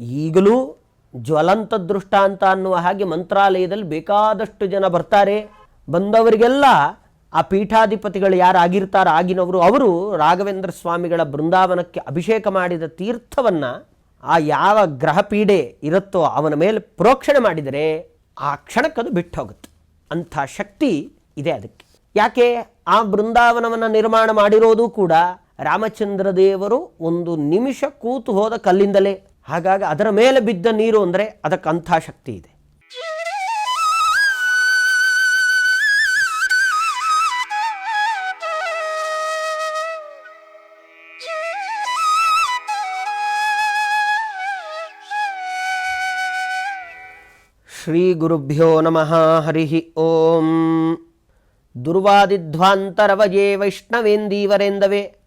ಈಗಲೂ ಜ್ವಲಂತ ದೃಷ್ಟಾಂತ ಅನ್ನುವ ಹಾಗೆ ಮಂತ್ರಾಲಯದಲ್ಲಿ ಬೇಕಾದಷ್ಟು ಜನ ಬರ್ತಾರೆ. ಬಂದವರಿಗೆಲ್ಲ ಆ ಪೀಠಾಧಿಪತಿಗಳು ಯಾರು ಆಗಿರ್ತಾರೋ ಆಗಿನವರು ಅವರು ರಾಘವೇಂದ್ರ ಸ್ವಾಮಿಗಳ ಬೃಂದಾವನಕ್ಕೆ ಅಭಿಷೇಕ ಮಾಡಿದ ತೀರ್ಥವನ್ನು ಆ ಯಾವ ಗ್ರಹ ಪೀಡೆ ಇರುತ್ತೋ ಅವನ ಮೇಲೆ ಪ್ರೋಕ್ಷಣೆ ಮಾಡಿದರೆ ಆ ಕ್ಷಣಕ್ಕದು ಬಿಟ್ಟು ಹೋಗುತ್ತೆ. ಅಂಥ ಶಕ್ತಿ ಇದೆ ಅದಕ್ಕೆ. ಯಾಕೆ? ಆ ಬೃಂದಾವನವನ್ನು ನಿರ್ಮಾಣ ಮಾಡಿರೋದು ಕೂಡ ರಾಮಚಂದ್ರ ದೇವರು ಒಂದು ನಿಮಿಷ ಕೂತು ಹೋದ ಕಲ್ಲಿಂದಲೇ. ಹಾಗಾಗಿ ಅದರ ಮೇಲೆ ಬಿದ್ದ ನೀರು ಅಂದರೆ ಅದಕ್ಕೆ ಅಂಥ ಶಕ್ತಿ ಇದೆ. ಶ್ರೀ ಗುರುಭ್ಯೋ ನಮಃ ಹರಿ ಓಂ. ದುರ್ವಾದಿಧ್ವಾಂತರವಯೇ ವೈಷ್ಣವೇಂದೀವರೆಂದವೇ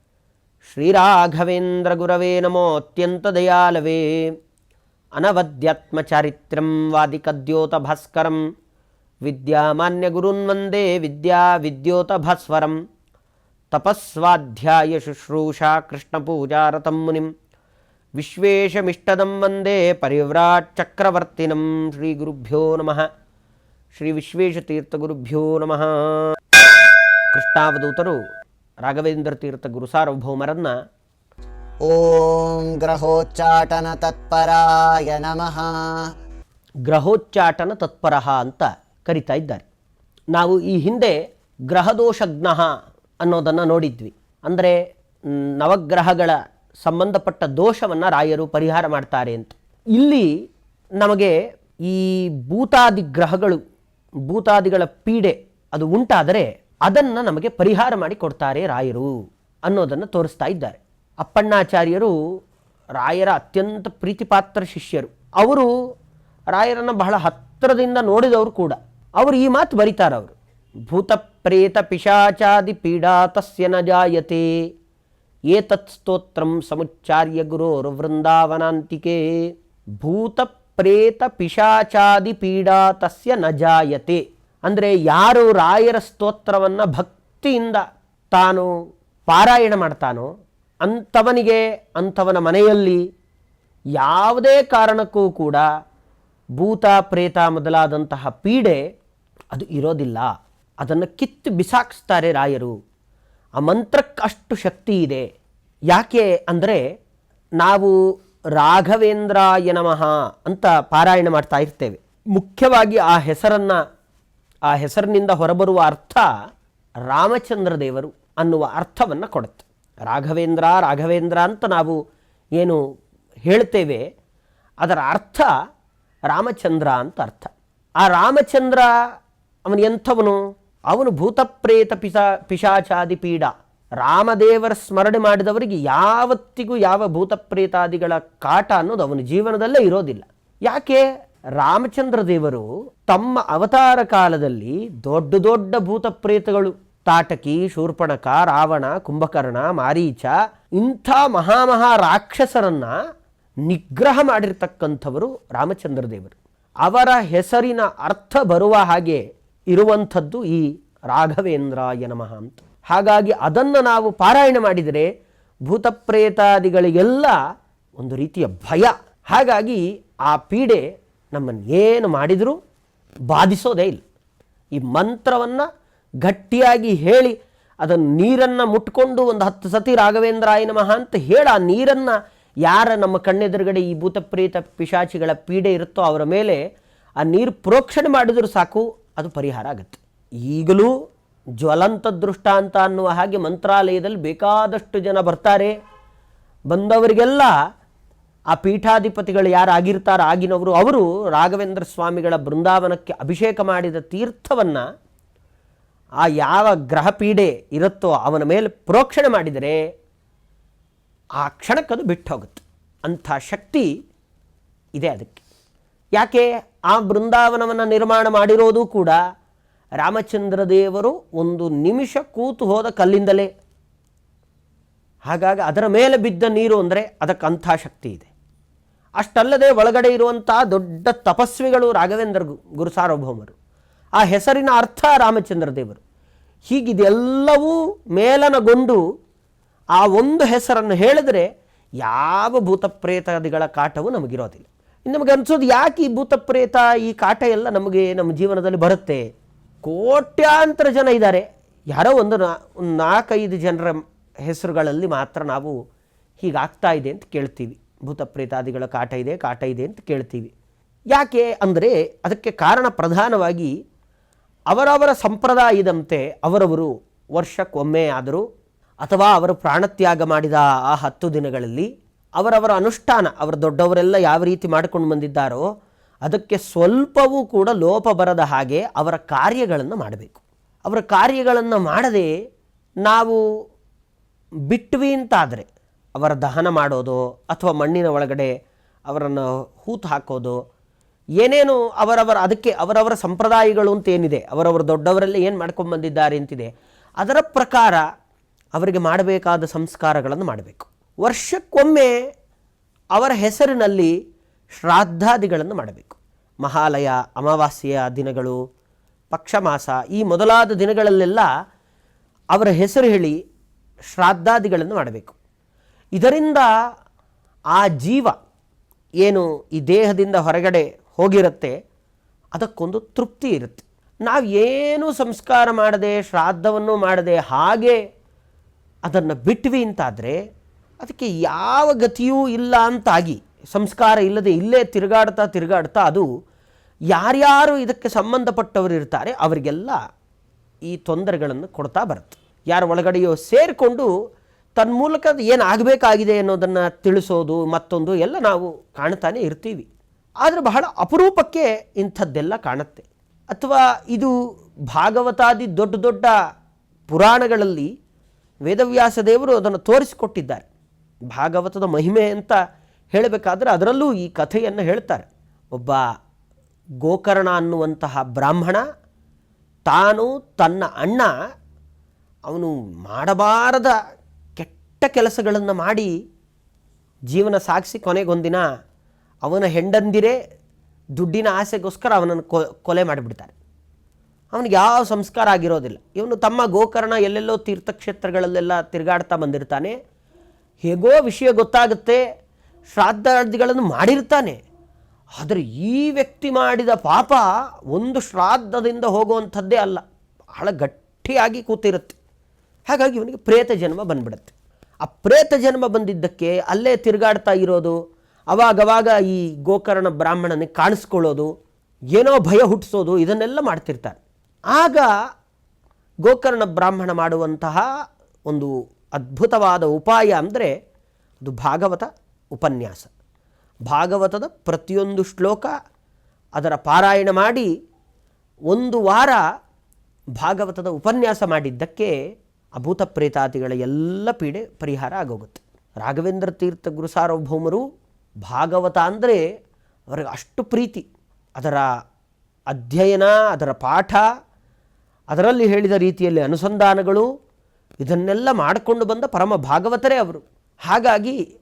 శ్రీరాఘవేంద్రగురవే నమోత్యంతదయాలవే. అనవద్యత్మచరిత్రం వాదికద్యోతభస్కరం. విద్యామాన్యగురున్వందే విద్యా విద్యోతభస్వరం తపస్వాధ్యాయ శుశ్రూషా కృష్ణపూజారతం మునిం. విశ్వేషమిష్టదం వందే పరివ్రాట్చక్రవర్తినం శ్రీగురుభ్యో నమ. శ్రీ విశ్వేషతీర్థగురుభ్యో నమ. కృష్ణావధూతరు ರಾಘವೇಂದ್ರ ತೀರ್ಥ ಗುರು ಸಾರ್ವಭೌಮರನ್ನ ಓಂ ಗ್ರಹೋಚ್ಚಾಟನ ತತ್ಪರಾಯ ನಮಃ. ಗ್ರಹೋಚ್ಚಾಟನ ತತ್ಪರಹ ಅಂತ ಕರಿತಾ ಇದ್ದಾರೆ. ನಾವು ಈ ಹಿಂದೆ ಗ್ರಹದೋಷಜ್ಞ ಅನ್ನೋದನ್ನು ನೋಡಿದ್ವಿ. ಅಂದರೆ ನವಗ್ರಹಗಳ ಸಂಬಂಧಪಟ್ಟ ದೋಷವನ್ನು ರಾಯರು ಪರಿಹಾರ ಮಾಡ್ತಾರೆ ಅಂತ. ಇಲ್ಲಿ ನಮಗೆ ಈ ಭೂತಾದಿ ಗ್ರಹಗಳು ಭೂತಾದಿಗಳ ಪೀಡೆ ಅದು ಉಂಟಾದರೆ ಅದನ್ನು ನಮಗೆ ಪರಿಹಾರ ಮಾಡಿ ಕೊಡ್ತಾರೆ ರಾಯರು ಅನ್ನೋದನ್ನು ತೋರಿಸ್ತಾ ಇದ್ದಾರೆ. ಅಪ್ಪಣ್ಣಾಚಾರ್ಯರು ರಾಯರ ಅತ್ಯಂತ ಪ್ರೀತಿಪಾತ್ರ ಶಿಷ್ಯರು. ಅವರು ರಾಯರನ್ನು ಬಹಳ ಹತ್ತಿರದಿಂದ ನೋಡಿದವರು ಕೂಡ. ಅವರು ಈ ಮಾತು ಬರೀತಾರೆ ಅವರು. ಭೂತ ಪ್ರೇತ ಪಿಶಾಚಾದಿ ಪೀಡಾ ತಸ್ಯ ನ ಜಾಯತೆ. ಏತತ್ ಸ್ತೋತ್ರಂ ಸಮುಚ್ಚಾರ್ಯ ಗುರೋರ್ ವೃಂದಾವನಾಂತಿಕೆ. ಭೂತ ಪ್ರೇತ ಪಿಶಾಚಾದಿ ಪೀಡಾ ತಸ್ಯ ನ ಜಾಯತೆ. ಅಂದರೆ ಯಾರು ರಾಯರ ಸ್ತೋತ್ರವನ್ನು ಭಕ್ತಿಯಿಂದ ತಾನು ಪಾರಾಯಣ ಮಾಡ್ತಾನೋ ಅಂಥವನಿಗೆ, ಅಂಥವನ ಮನೆಯಲ್ಲಿ ಯಾವುದೇ ಕಾರಣಕ್ಕೂ ಕೂಡ ಭೂತ, ಪ್ರೇತ ಮೊದಲಾದಂತಹ ಪೀಡೆ ಅದು ಇರೋದಿಲ್ಲ. ಅದನ್ನು ಕಿತ್ತು ಬಿಸಾಕಿಸ್ತಾರೆ ರಾಯರು. ಆ ಮಂತ್ರಕ್ಕೆ ಅಷ್ಟು ಶಕ್ತಿ ಇದೆ. ಯಾಕೆ ಅಂದರೆ ನಾವು ರಾಘವೇಂದ್ರಾಯ ನಮಃ ಅಂತ ಪಾರಾಯಣ ಮಾಡ್ತಾ ಇರ್ತೇವೆ. ಮುಖ್ಯವಾಗಿ ಆ ಹೆಸರನ್ನು ಆ ಹೆಸರಿನಿಂದ ಹೊರಬರುವ ಅರ್ಥ ರಾಮಚಂದ್ರ ದೇವರು ಅನ್ನುವ ಅರ್ಥವನ್ನು ಕೊಡುತ್ತೆ. ರಾಘವೇಂದ್ರ ರಾಘವೇಂದ್ರ ಅಂತ ನಾವು ಏನು ಹೇಳ್ತೇವೆ ಅದರ ಅರ್ಥ ರಾಮಚಂದ್ರ ಅಂತ ಅರ್ಥ. ಆ ರಾಮಚಂದ್ರ ಅವನು ಎಂಥವನು? ಅವನು ಭೂತಪ್ರೇತ ಪಿಸಾ ಪಿಶಾಚಾದಿ ಪೀಡ. ರಾಮದೇವರ ಸ್ಮರಣೆ ಮಾಡಿದವರಿಗೆ ಯಾವತ್ತಿಗೂ ಯಾವ ಭೂತಪ್ರೇತಾದಿಗಳ ಕಾಟ ಅನ್ನೋದು ಅವನ ಜೀವನದಲ್ಲೇ ಇರೋದಿಲ್ಲ. ಯಾಕೆ? ರಾಮಚಂದ್ರ ದೇವರು ತಮ್ಮ ಅವತಾರ ಕಾಲದಲ್ಲಿ ದೊಡ್ಡ ದೊಡ್ಡ ಭೂತ ಪ್ರೇತಗಳು ತಾಟಕಿ, ಶೂರ್ಪಣಕ, ರಾವಣ, ಕುಂಭಕರ್ಣ, ಮಾರೀಚ, ಇಂಥ ಮಹಾಮಹಾ ರಾಕ್ಷಸರನ್ನ ನಿಗ್ರಹ ಮಾಡಿರ್ತಕ್ಕಂಥವರು ರಾಮಚಂದ್ರ ದೇವರು ಅವರ ಹೆಸರಿನ ಅರ್ಥ ಬರುವ ಹಾಗೆ ಇರುವಂಥದ್ದು ಈ ರಾಘವೇಂದ್ರಾಯ ನಮಃ ಅಂತ. ಹಾಗಾಗಿ ಅದನ್ನು ನಾವು ಪಾರಾಯಣ ಮಾಡಿದರೆ ಭೂತಪ್ರೇತಾದಿಗಳಿಗೆಲ್ಲ ಒಂದು ರೀತಿಯ ಭಯ. ಹಾಗಾಗಿ ಆ ಪೀಡೆ ನಮ್ಮನ್ನು ಏನು ಮಾಡಿದರೂ ಬಾಧಿಸೋದೇ ಇಲ್ಲ. ಈ ಮಂತ್ರವನ್ನು ಗಟ್ಟಿಯಾಗಿ ಹೇಳಿ, ಅದನ್ನು ನೀರನ್ನು ಮುಟ್ಕೊಂಡು ಒಂದು ಹತ್ತು ಸತಿ ರಾಘವೇಂದ್ರಾಯ ನಮಃ ಅಂತ ಹೇಳಿ, ಆ ನೀರನ್ನು ಯಾರ ನಮ್ಮ ಕಣ್ಣೆದುರುಗಡೆ ಈ ಭೂತಪ್ರೇತ ಪಿಶಾಚಿಗಳ ಪೀಡೆ ಇರುತ್ತೋ ಅವರ ಮೇಲೆ ಆ ನೀರು ಪ್ರೋಕ್ಷಣೆ ಮಾಡಿದರೂ ಸಾಕು, ಅದು ಪರಿಹಾರ ಆಗುತ್ತೆ. ಈಗಲೂ ಜ್ವಲಂತ ದೃಷ್ಟಾಂತ ಅನ್ನುವ ಹಾಗೆ ಮಂತ್ರಾಲಯದಲ್ಲಿ ಬೇಕಾದಷ್ಟು ಜನ ಬರ್ತಾರೆ. ಬಂದವರಿಗೆಲ್ಲ ಆ ಪೀಠಾಧಿಪತಿಗಳು ಯಾರು ಆಗಿರ್ತಾರೋ ಆಗಿನವರು ಅವರು ರಾಘವೇಂದ್ರ ಸ್ವಾಮಿಗಳ ಬೃಂದಾವನಕ್ಕೆ ಅಭಿಷೇಕ ಮಾಡಿದ ತೀರ್ಥವನ್ನು ಆ ಯಾವ ಗ್ರಹ ಪೀಡೆ ಇರುತ್ತೋ ಅವನ ಮೇಲೆ ಪ್ರೋಕ್ಷಣೆ ಮಾಡಿದರೆ ಆ ಕ್ಷಣಕ್ಕದು ಬಿಟ್ಟು ಹೋಗುತ್ತೆ. ಅಂಥ ಶಕ್ತಿ ಇದೆ ಅದಕ್ಕೆ. ಯಾಕೆ? ಆ ಬೃಂದಾವನವನ್ನು ನಿರ್ಮಾಣ ಮಾಡಿರೋದು ಕೂಡ ರಾಮಚಂದ್ರ ದೇವರು ಒಂದು ನಿಮಿಷ ಕೂತು ಹೋದ ಕಲ್ಲಿಂದಲೇ. ಹಾಗಾಗಿ ಅದರ ಮೇಲೆ ಬಿದ್ದ ನೀರು ಅಂದರೆ ಅದಕ್ಕೆ ಅಂಥ ಶಕ್ತಿ ಇದೆ. ಅಷ್ಟಲ್ಲದೆ ಒಳಗಡೆ ಇರುವಂಥ ದೊಡ್ಡ ತಪಸ್ವಿಗಳು ರಾಘವೇಂದ್ರ ಗುರು ಸಾರ್ವಭೌಮರು. ಆ ಹೆಸರಿನ ಅರ್ಥ ರಾಮಚಂದ್ರ ದೇವರು. ಹೀಗಿದೆಲ್ಲವೂ ಮೇಲನಗೊಂಡು ಆ ಒಂದು ಹೆಸರನ್ನು ಹೇಳಿದರೆ ಯಾವ ಭೂತ ಪ್ರೇತಾದಿಗಳ ಕಾಟವು ನಮಗಿರೋದಿಲ್ಲ. ಇನ್ನು ನಮಗೆ ಅನಿಸೋದು ಯಾಕೆ ಈ ಭೂತ ಪ್ರೇತ ಈ ಕಾಟ ಎಲ್ಲ ನಮಗೆ ನಮ್ಮ ಜೀವನದಲ್ಲಿ ಬರುತ್ತೆ? ಕೋಟ್ಯಾಂತರ ಜನ ಇದ್ದಾರೆ. ಯಾರೋ ಒಂದು ನಾಲ್ಕೈದು ಜನರ ಹೆಸರುಗಳಲ್ಲಿ ಮಾತ್ರ ನಾವು ಹೀಗಾಗ್ತಾ ಇದೆ ಅಂತ ಕೇಳ್ತೀವಿ. ಭೂತ ಪ್ರೇತಾದಿಗಳ ಕಾಟ ಇದೆ ಕಾಟ ಇದೆ ಅಂತ ಕೇಳ್ತೀವಿ. ಯಾಕೆ ಅಂದರೆ ಅದಕ್ಕೆ ಕಾರಣ ಪ್ರಧಾನವಾಗಿ ಅವರವರ ಸಂಪ್ರದಾಯದಂತೆ ಅವರವರು ವರ್ಷಕ್ಕೊಮ್ಮೆ ಆದರೂ ಅಥವಾ ಅವರು ಪ್ರಾಣತ್ಯಾಗ ಮಾಡಿದ ಆ ಹತ್ತು ದಿನಗಳಲ್ಲಿ ಅವರವರ ಅನುಷ್ಠಾನ, ಅವರ ದೊಡ್ಡವರೆಲ್ಲ ಯಾವ ರೀತಿ ಮಾಡ್ಕೊಂಡು ಬಂದಿದ್ದಾರೋ ಅದಕ್ಕೆ ಸ್ವಲ್ಪವೂ ಕೂಡ ಲೋಪ ಬರದ ಹಾಗೆ ಅವರ ಕಾರ್ಯಗಳನ್ನು ಮಾಡಬೇಕು. ಅವರ ಕಾರ್ಯಗಳನ್ನು ಮಾಡದೆ ನಾವು ಬಿಟ್ವಿ ಅಂತಾದರೆ ಅವರ ದಹನ ಮಾಡೋದು ಅಥವಾ ಮಣ್ಣಿನ ಒಳಗಡೆ ಅವರನ್ನು ಹೂತು ಹಾಕೋದು, ಏನೇನು ಅವರವರ, ಅದಕ್ಕೆ ಅವರವರ ಸಂಪ್ರದಾಯಗಳು ಅಂತ ಏನಿದೆ, ಅವರವರ ದೊಡ್ಡವರೆಲ್ಲ ಏನು ಮಾಡ್ಕೊಂಡು ಬಂದಿದ್ದಾರೆ ಅಂತಿದೆ, ಅದರ ಪ್ರಕಾರ ಅವರಿಗೆ ಮಾಡಬೇಕಾದ ಸಂಸ್ಕಾರಗಳನ್ನು ಮಾಡಬೇಕು. ವರ್ಷಕ್ಕೊಮ್ಮೆ ಅವರ ಹೆಸರಿನಲ್ಲಿ ಶ್ರಾದ್ದಾದಿಗಳನ್ನು ಮಾಡಬೇಕು. ಮಹಾಲಯ, ಅಮಾವಾಸ್ಯೆಯ ದಿನಗಳು, ಪಕ್ಷಮಾಸ, ಈ ಮೊದಲಾದ ದಿನಗಳಲ್ಲೆಲ್ಲ ಅವರ ಹೆಸರು ಹೇಳಿ ಶ್ರಾದ್ದಾದಿಗಳನ್ನು ಮಾಡಬೇಕು. ಇದರಿಂದ ಆ ಜೀವ ಏನು ಈ ದೇಹದಿಂದ ಹೊರಗಡೆ ಹೋಗಿರುತ್ತೆ, ಅದಕ್ಕೊಂದು ತೃಪ್ತಿ ಇರುತ್ತೆ. ನಾವು ಏನು ಸಂಸ್ಕಾರ ಮಾಡದೆ, ಶ್ರಾದ್ದವನ್ನು ಮಾಡದೆ ಹಾಗೆ ಅದನ್ನು ಬಿಟ್ವಿ ಅಂತಾದರೆ, ಅದಕ್ಕೆ ಯಾವ ಗತಿಯೂ ಇಲ್ಲ ಅಂತಾಗಿ, ಸಂಸ್ಕಾರ ಇಲ್ಲದೆ ಇಲ್ಲೇ ತಿರುಗಾಡ್ತಾ ತಿರುಗಾಡ್ತಾ ಅದು ಯಾರ್ಯಾರು ಇದಕ್ಕೆ ಸಂಬಂಧಪಟ್ಟವರು ಇರ್ತಾರೆ, ಅವರಿಗೆಲ್ಲ ಈ ತೊಂದರೆಗಳನ್ನು ಕೊಡ್ತಾ ಬರುತ್ತೆ. ಯಾರ ಒಳಗಡೆಯೋ ಸೇರಿಕೊಂಡು ತನ್ನ ಮೂಲಕ ಅದು ಏನು ಆಗಬೇಕಾಗಿದೆ ಅನ್ನೋದನ್ನು ತಿಳಿಸೋದು ಮತ್ತೊಂದು ಎಲ್ಲ ನಾವು ಕಾಣ್ತಾನೆ ಇರ್ತೀವಿ. ಆದರೆ ಬಹಳ ಅಪರೂಪಕ್ಕೆ ಇಂಥದ್ದೆಲ್ಲ ಕಾಣುತ್ತೆ. ಅಥವಾ ಇದು ಭಾಗವತಾದಿ ದೊಡ್ಡ ದೊಡ್ಡ ಪುರಾಣಗಳಲ್ಲಿ ವೇದವ್ಯಾಸ ದೇವರು ಅದನ್ನು ತೋರಿಸಿಕೊಟ್ಟಿದ್ದಾರೆ. ಭಾಗವತದ ಮಹಿಮೆ ಅಂತ ಹೇಳಬೇಕಾದ್ರೆ ಅದರಲ್ಲೂ ಈ ಕಥೆಯನ್ನು ಹೇಳ್ತಾರೆ. ಒಬ್ಬ ಗೋಕರ್ಣ ಅನ್ನುವಂತಹ ಬ್ರಾಹ್ಮಣ ತಾನು ತನ್ನ ಅಣ್ಣ ಅವನು ಮಾಡಬಾರದ ಕೆಟ್ಟ ಕೆಲಸಗಳನ್ನು ಮಾಡಿ ಜೀವನ ಸಾಗಿಸಿ ಕೊನೆಗೊಂದಿನ ಅವನ ಹೆಂಡಂದಿರೇ ದುಡ್ಡಿನ ಆಸೆಗೋಸ್ಕರ ಅವನನ್ನು ಕೊಲೆ ಮಾಡಿಬಿಡ್ತಾರೆ. ಅವನಿಗೆ ಯಾವ ಸಂಸ್ಕಾರ ಆಗಿರೋದಿಲ್ಲ. ಇವನು ತಮ್ಮ ಗೋಕರ್ಣ ಎಲ್ಲೆಲ್ಲೋ ತೀರ್ಥಕ್ಷೇತ್ರಗಳಲ್ಲೆಲ್ಲ ತಿರುಗಾಡ್ತಾ ಬಂದಿರ್ತಾನೆ. ಹೇಗೋ ವಿಷಯ ಗೊತ್ತಾಗುತ್ತೆ. ಶ್ರಾದ್ದಾದಿಗಳನ್ನು ಮಾಡಿರ್ತಾನೆ. ಆದರೆ ಈ ವ್ಯಕ್ತಿ ಮಾಡಿದ ಪಾಪ ಒಂದು ಶ್ರಾದ್ದದಿಂದ ಹೋಗುವಂಥದ್ದೇ ಅಲ್ಲ. ಬಹಳ ಗಟ್ಟಿಯಾಗಿ ಕೂತಿರುತ್ತೆ. ಹಾಗಾಗಿ ಇವನಿಗೆ ಪ್ರೇತ ಜನ್ಮ ಬಂದ್ಬಿಡುತ್ತೆ. ಆ ಪ್ರೇತ ಜನ್ಮ ಬಂದಿದ್ದಕ್ಕೆ ಅಲ್ಲೇ ತಿರುಗಾಡ್ತಾ ಇರೋದು, ಅವಾಗವಾಗ ಈ ಗೋಕರ್ಣ ಬ್ರಾಹ್ಮಣನಿಗೆ ಕಾಣಿಸ್ಕೊಳ್ಳೋದು, ಏನೋ ಭಯ ಹುಟ್ಟಿಸೋದು, ಇದನ್ನೆಲ್ಲ ಮಾಡ್ತಿರ್ತಾರೆ. ಆಗ ಗೋಕರ್ಣ ಬ್ರಾಹ್ಮಣ ಮಾಡುವಂತಹ ಒಂದು ಅದ್ಭುತವಾದ ಉಪಾಯ ಅಂದರೆ ಅದು ಭಾಗವತ ಉಪನ್ಯಾಸ. ಭಾಗವತದ ಪ್ರತಿಯೊಂದು ಶ್ಲೋಕ ಅದರ ಪಾರಾಯಣ ಮಾಡಿ ಒಂದು ವಾರ ಭಾಗವತದ ಉಪನ್ಯಾಸ ಮಾಡಿದ್ದಕ್ಕೆ ಅಭೂತ ಪ್ರೇತಾದಿಗಳ ಎಲ್ಲ ಪೀಡೆ ಪರಿಹಾರ ಆಗೋಗುತ್ತೆ. ರಾಘವೇಂದ್ರ ತೀರ್ಥ ಗುರು ಸಾರ್ವಭೌಮರು ಭಾಗವತ ಅಂದರೆ ಅವರಿಗೆ ಅಷ್ಟು ಪ್ರೀತಿ. ಅದರ ಅಧ್ಯಯನ, ಅದರ ಪಾಠ, ಅದರಲ್ಲಿ ಹೇಳಿದ ರೀತಿಯಲ್ಲಿ ಅನುಸಂಧಾನಗಳು, ಇದನ್ನೆಲ್ಲ ಮಾಡಿಕೊಂಡು ಬಂದ ಪರಮ ಭಾಗವತರೇ ಅವರು. ಹಾಗಾಗಿ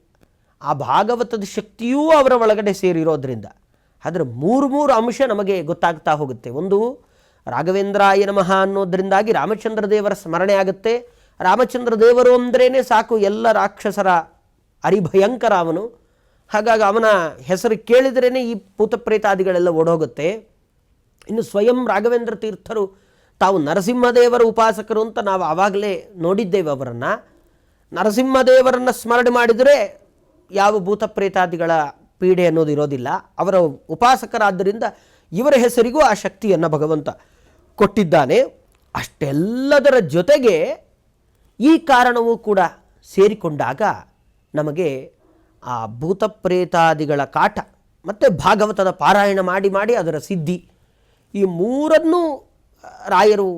ಆ ಭಾಗವತದ ಶಕ್ತಿಯೂ ಅವರ ಒಳಗಡೆ ಸೇರಿರೋದ್ರಿಂದ. ಆದರೆ ಮೂರು ಮೂರು ಅಂಶ ನಮಗೆ ಗೊತ್ತಾಗ್ತಾ ಹೋಗುತ್ತೆ. ಒಂದು ರಾಘವೇಂದ್ರಾಯ ನಮಃ ಅನ್ನೋದರಿಂದಾಗಿ ರಾಮಚಂದ್ರ ದೇವರ ಸ್ಮರಣೆ ಆಗುತ್ತೆ. ರಾಮಚಂದ್ರ ದೇವರು ಅಂದ್ರೇ ಸಾಕು ಎಲ್ಲ ರಾಕ್ಷಸರ ಅರಿಭಯಂಕರ ಅವನು. ಹಾಗಾಗಿ ಅವನ ಹೆಸರು ಕೇಳಿದ್ರೇ ಈ ಭೂತಪ್ರೇತಾದಿಗಳೆಲ್ಲ ಓಡೋಗುತ್ತೆ. ಇನ್ನು ಸ್ವಯಂ ರಾಘವೇಂದ್ರ ತೀರ್ಥರು ತಾವು ನರಸಿಂಹದೇವರ ಉಪಾಸಕರು ಅಂತ ನಾವು ಆವಾಗಲೇ ನೋಡಿದ್ದೇವೆ ಅವರನ್ನು. ನರಸಿಂಹದೇವರನ್ನು ಸ್ಮರಣೆ ಮಾಡಿದರೆ ಯಾವ ಭೂತಪ್ರೇತಾದಿಗಳ ಪೀಡೆ ಅನ್ನೋದು ಇರೋದಿಲ್ಲ. ಅವರ ಉಪಾಸಕರಾದ್ದರಿಂದ ಇವರ ಹೆಸರಿಗೂ ಆ ಶಕ್ತಿಯನ್ನು ಭಗವಂತ ಕೊಟ್ಟಿದ್ದಾನೆ. ಅಷ್ಟೆಲ್ಲದರ ಜೊತೆಗೆ ಈ ಕಾರಣವೂ ಕೂಡ ಸೇರಿಕೊಂಡಾಗ ನಮಗೆ ಆ ಭೂತ ಪ್ರೇತಾದಿಗಳ ಕಾಟ ಮತ್ತು ಭಾಗವತದ ಪಾರಾಯಣ ಮಾಡಿ ಮಾಡಿ ಅದರ ಸಿದ್ಧಿ ಈ ಮೂರನ್ನೂ ರಾಯರು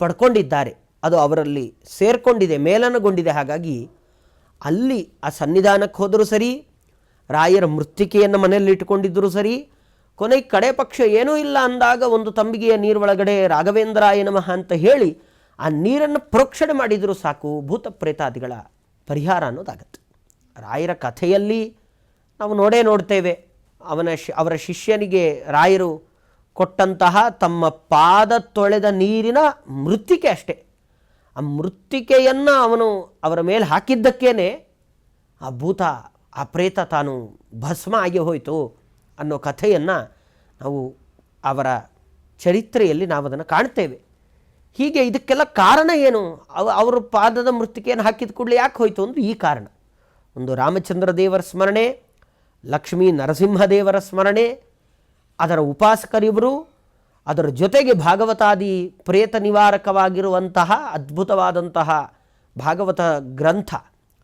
ಪಡ್ಕೊಂಡಿದ್ದಾರೆ. ಅದು ಅವರಲ್ಲಿ ಸೇರಿಕೊಂಡಿದೆ, ಮೇಲನಗೊಂಡಿದೆ. ಹಾಗಾಗಿ ಅಲ್ಲಿ ಆ ಸನ್ನಿಧಾನಕ್ಕೆ ಹೋದರೂ ಸರಿ, ರಾಯರ ಮೃತ್ತಿಕೆಯನ್ನು ಮನೆಯಲ್ಲಿ ಇಟ್ಟುಕೊಂಡಿದ್ದರೂ ಸರಿ ಕೊನೆಗೆ ಕಡೆ ಪಕ್ಷ ಏನೂ ಇಲ್ಲ ಅಂದಾಗ ಒಂದು ತಂಬಿಗೆಯ ನೀರೊಳಗಡೆ ರಾಘವೇಂದ್ರಾಯ ನಮಃ ಅಂತ ಹೇಳಿ ಆ ನೀರನ್ನು ಪ್ರೋಕ್ಷಣೆ ಮಾಡಿದರೂ ಸಾಕು ಭೂತ ಪ್ರೇತಾದಿಗಳ ಪರಿಹಾರ ಅನ್ನೋದಾಗತ್ತೆ. ರಾಯರ ಕಥೆಯಲ್ಲಿ ನಾವು ನೋಡೇ ನೋಡ್ತೇವೆ. ಅವನ ಶಿ, ಅವರ ಶಿಷ್ಯನಿಗೆ ರಾಯರು ಕೊಟ್ಟಂತಹ ತಮ್ಮ ಪಾದ ತೊಳೆದ ನೀರಿನ ಮೃತ್ತಿಕೆ ಅಷ್ಟೇ. ಆ ಮೃತ್ತಿಕೆಯನ್ನು ಅವನು ಅವರ ಮೇಲೆ ಹಾಕಿದ್ದಕ್ಕೇನೆ ಆ ಭೂತ, ಆ ಪ್ರೇತ ತಾನು ಭಸ್ಮ ಆಗಿ ಹೋಯಿತು. ಅನ್ನೋ ಕಥೆಯನ್ನು ನಾವು ಅವರ ಚರಿತ್ರೆಯಲ್ಲಿ ನಾವು ಅದನ್ನು ಕಾಣ್ತೇವೆ. ಹೀಗೆ ಇದಕ್ಕೆಲ್ಲ ಕಾರಣ ಏನು? ಅವ ಅವರ ಪಾದದ ಮೃತ್ತಿಕೆಯನ್ನು ಹಾಕಿದ ಕೂಡಲೇ ಯಾಕೆ ಹೋಯಿತು ಅಂದ್ರೆ ಈ ಕಾರಣ. ಒಂದು ರಾಮಚಂದ್ರ ದೇವರ ಸ್ಮರಣೆ, ಲಕ್ಷ್ಮೀ ನರಸಿಂಹದೇವರ ಸ್ಮರಣೆ, ಅದರ ಉಪಾಸಕರಿವರು ಅದರ ಜೊತೆಗೆ ಭಾಗವತಾದಿ ಪ್ರೇತ ನಿವಾರಕವಾಗಿರುವಂತಹ ಅದ್ಭುತವಾದಂತಹ ಭಾಗವತ ಗ್ರಂಥ,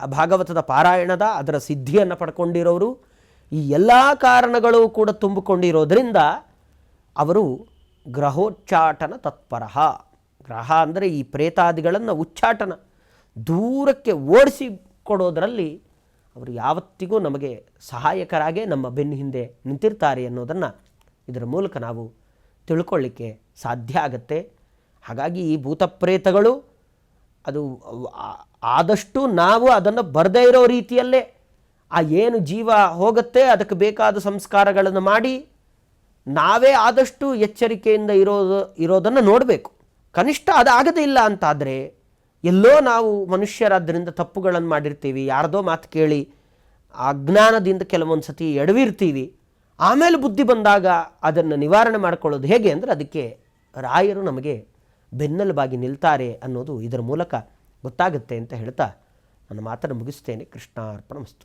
ಆ ಭಾಗವತದ ಪಾರಾಯಣದ ಅದರ ಸಿದ್ಧಿಯನ್ನು ಪಡ್ಕೊಂಡಿರೋರು ಈ ಎಲ್ಲ ಕಾರಣಗಳು ಕೂಡ ತುಂಬಿಕೊಂಡಿರೋದ್ರಿಂದ ಅವರು ಗ್ರಹೋಚ್ಚಾಟನ ತತ್ಪರಹ. ಗ್ರಹ ಅಂದರೆ ಈ ಪ್ರೇತಾದಿಗಳನ್ನು ಉಚ್ಚಾಟನ, ದೂರಕ್ಕೆ ಓಡಿಸಿ ಕೊಡೋದರಲ್ಲಿ ಅವರು ಯಾವತ್ತಿಗೂ ನಮಗೆ ಸಹಾಯಕರಾಗೇ ನಮ್ಮ ಬೆನ್ನು ಹಿಂದೆ ನಿಂತಿರ್ತಾರೆ ಅನ್ನೋದನ್ನು ಇದರ ಮೂಲಕ ನಾವು ತಿಳ್ಕೊಳ್ಳಿಕ್ಕೆ ಸಾಧ್ಯ ಆಗತ್ತೆ. ಹಾಗಾಗಿ ಈ ಭೂತಪ್ರೇತಗಳು ಅದು ಆದಷ್ಟು ನಾವು ಅದನ್ನು ಬರದೇ ಇರೋ ರೀತಿಯಲ್ಲೇ ಆ ಏನು ಜೀವ ಹೋಗುತ್ತೆ, ಅದಕ್ಕೆ ಬೇಕಾದ ಸಂಸ್ಕಾರಗಳನ್ನು ಮಾಡಿ, ನಾವೇ ಆದಷ್ಟು ಎಚ್ಚರಿಕೆಯಿಂದ ಇರೋದು, ಇರೋದನ್ನು ನೋಡಬೇಕು. ಕನಿಷ್ಠ ಅದಾಗದೇ ಇಲ್ಲ ಅಂತಾದರೆ, ಎಲ್ಲೋ ನಾವು ಮನುಷ್ಯರಾದ್ದರಿಂದ ತಪ್ಪುಗಳನ್ನು ಮಾಡಿರ್ತೀವಿ, ಯಾರದೋ ಮಾತು ಕೇಳಿ ಅಜ್ಞಾನದಿಂದ ಕೆಲವೊಂದು ಸತಿ ಎಡವಿರ್ತೀವಿ. ಆಮೇಲೆ ಬುದ್ಧಿ ಬಂದಾಗ ಅದನ್ನು ನಿವಾರಣೆ ಮಾಡಿಕೊಳ್ಳೋದು ಹೇಗೆ ಅಂದರೆ, ಅದಕ್ಕೆ ರಾಯರು ನಮಗೆ ಬೆನ್ನೆಲುಬಾಗಿ ನಿಲ್ತಾರೆ ಅನ್ನೋದು ಇದರ ಮೂಲಕ ಗೊತ್ತಾಗುತ್ತೆ ಅಂತ ಹೇಳ್ತಾ ನನ್ನ ಮಾತನ್ನು ಮುಗಿಸ್ತೇನೆ. ಕೃಷ್ಣಾರ್ಪಣ ಮಸ್ತು